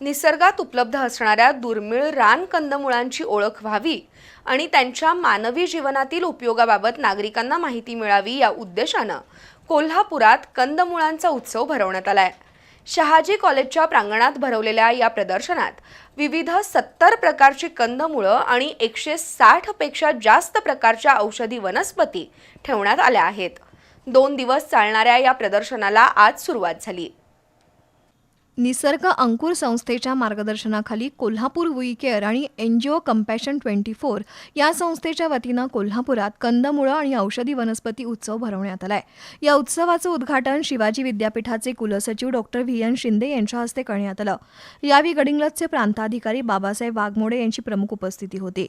निसर्गात उपलब्ध असणाऱ्या दुर्मिळ रान कंदमुळांची ओळख व्हावी आणि त्यांच्या मानवी जीवनातील उपयोगाबाबत नागरिकांना माहिती मिळावी या उद्देशानं कोल्हापुरात कंदमुळांचा उत्सव भरवण्यात आलाय. शहाजी कॉलेजच्या प्रांगणात भरवलेल्या या प्रदर्शनात विविध सत्तर प्रकारची कंदमुळं आणि एकशे साठपेक्षा जास्त प्रकारच्या औषधी वनस्पती ठेवण्यात आल्या आहेत. दोन दिवस चालणाऱ्या या प्रदर्शनाला आज सुरुवात झाली. निसर्ग अंकुर संस्थेच्या मार्गदर्शनाखाली कोल्हापूर वी केअर आणि N G O compassion twenty four या संस्थेच्या वतीनं कोल्हापुरात कंदमुळं आणि औषधी वनस्पती उत्सव भरवण्यात आलाय. या उत्सवाचं उद्घाटन शिवाजी विद्यापीठाचे कुलसचिव डॉक्टर व्ही एन शिंदे यांच्या हस्ते करण्यात आलं. यावेळी गडिंग्लजचे प्रांताधिकारी बाबासाहेब वाघमोडे यांची प्रमुख उपस्थिती होती.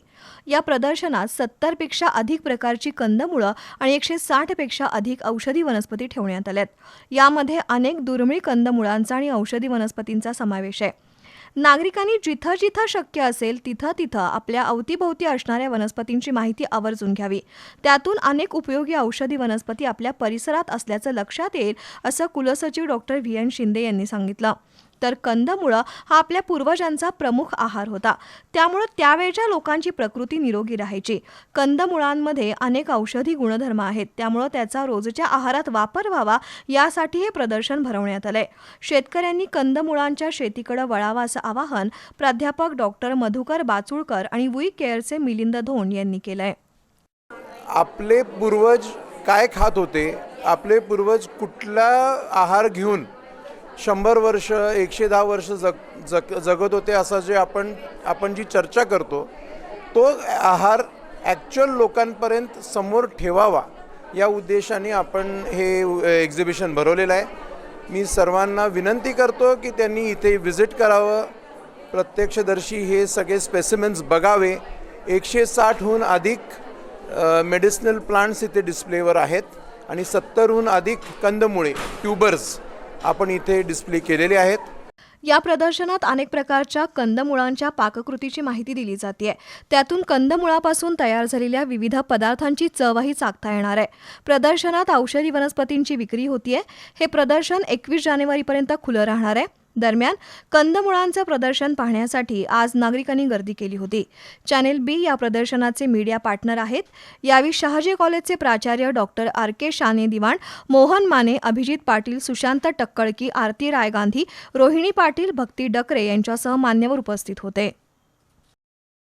या प्रदर्शनात सत्तरपेक्षा अधिक प्रकारची कंदमुळं आणि एकशे साठपेक्षा अधिक औषधी वनस्पती ठेवण्यात आल्यात. यामध्ये अनेक दुर्मिळ कंदमुळांचा आणि औषधी वनस्पतींचा समावेश आहे. नागरिकांनी जिथं जिथं शक्य असेल तिथं तिथं आपल्या अवतीभोवती असणाऱ्या वनस्पतींची माहिती आवर्जून घ्यावी. त्यातून अनेक उपयोगी औषधी वनस्पती आपल्या परिसरात असल्याचं लक्षात येईल असं कुलसचिव डॉक्टर व्ही एन शिंदे यांनी सांगितलं. तर कंदमुळं हा आपल्या पूर्वजांचा प्रमुख आहार होता. त्यामुळं त्यावेळच्या लोकांची प्रकृती निरोगी राहायची. कंदमुळांमध्ये अनेक औषधी गुणधर्म आहेत. त्यामुळं त्याचा रोजच्या आहारात वापर व्हावा यासाठी हे प्रदर्शन भरवण्यात आलंय. शेतकऱ्यांनी कंदमुळांच्या शेतीकडे वळावा असं आवाहन प्राध्यापक डॉक्टर मधुकर बाचुळकर आणि वी केअरचे मिलिंद धोंड यांनी केलंय. आपले पूर्वज काय खात होते? आपले पूर्वज कुठला आहार घेऊन शंभर वर्ष एकशे दहा वर्ष जग जग जगत होते असं जे आपण आपण जी चर्चा करतो तो आहार ॲक्च्युअल लोकांपर्यंत समोर ठेवावा या उद्देशाने आपण हे एक्झिबिशन भरवलेलं आहे. मी सर्वांना विनंती करतो की त्यांनी इथे व्हिजिट करावं. प्रत्यक्षदर्शी हे सगळे स्पेसिमेन्स बघावे. एकशे साठहून अधिक मेडिसिनल प्लांट्स इथे डिस्प्लेवर आहेत. आणि सत्तरहून अधिक कंदमुळे ट्यूबर्स आपण इथे डिस्प्ले केलेले आहेत. या प्रदर्शनात अनेक प्रकारच्या कंदमुळांच्या पाककृतीची माहिती दिली जाते. त्यातून कंदमुळापासून तयार झालेल्या विविध पदार्थांची चवही चाकता येणार आहे. प्रदर्शनात औषधी वनस्पतींची विक्री होतीये. हे प्रदर्शन एकवीस जानेवारीपर्यंत खुलं राहणार आहे. दरम्यान कंदमुळांचं प्रदर्शन पाहण्यासाठी आज नागरिकांनी गर्दी केली होती. चॅनेल बी या प्रदर्शनाचे मीडिया पार्टनर आहेत. यावेळी शहाजी कॉलेजचे प्राचार्य डॉक्टर आर के शाने दिवाण मोहन माने अभिजित पाटील सुशांत टक्कळकी आरती राय गांधी रोहिणी पाटील भक्ती डकरे यांच्यासह मान्यवर उपस्थित होते.